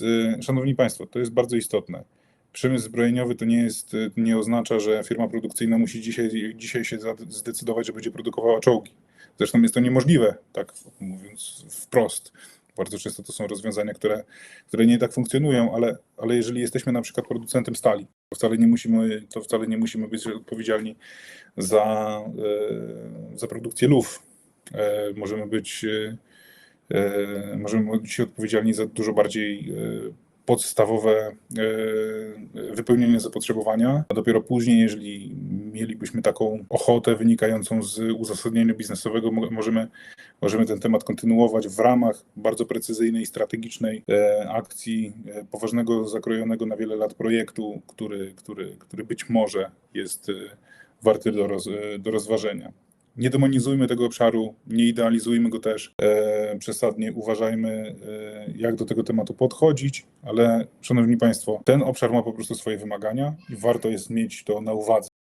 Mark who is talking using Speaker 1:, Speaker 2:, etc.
Speaker 1: Y, Szanowni Państwo, to jest bardzo istotne. Przemysł zbrojeniowy to nie jest, y, nie oznacza, że firma produkcyjna musi dzisiaj, dzisiaj się zdecydować, że będzie produkowała czołgi. Zresztą jest to niemożliwe, tak mówiąc wprost. Bardzo często to są rozwiązania, które, które nie tak funkcjonują, ale, ale jeżeli jesteśmy na przykład producentem stali, to wcale nie musimy, to wcale nie musimy być odpowiedzialni za, e, za produkcję luf. E, Możemy być, możemy być odpowiedzialni za dużo bardziej e, podstawowe e, wypełnienie zapotrzebowania, a dopiero później, jeżeli mielibyśmy taką ochotę wynikającą z uzasadnienia biznesowego, mo- możemy, możemy ten temat kontynuować w ramach bardzo precyzyjnej, strategicznej e, akcji, e, poważnego, zakrojonego na wiele lat projektu, który, który, który być może jest e, warty do, roz, e, do rozważenia. Nie demonizujmy tego obszaru, nie idealizujmy go też e, przesadnie, uważajmy, e, jak do tego tematu podchodzić, ale szanowni Państwo, ten obszar ma po prostu swoje wymagania i warto jest mieć to na uwadze.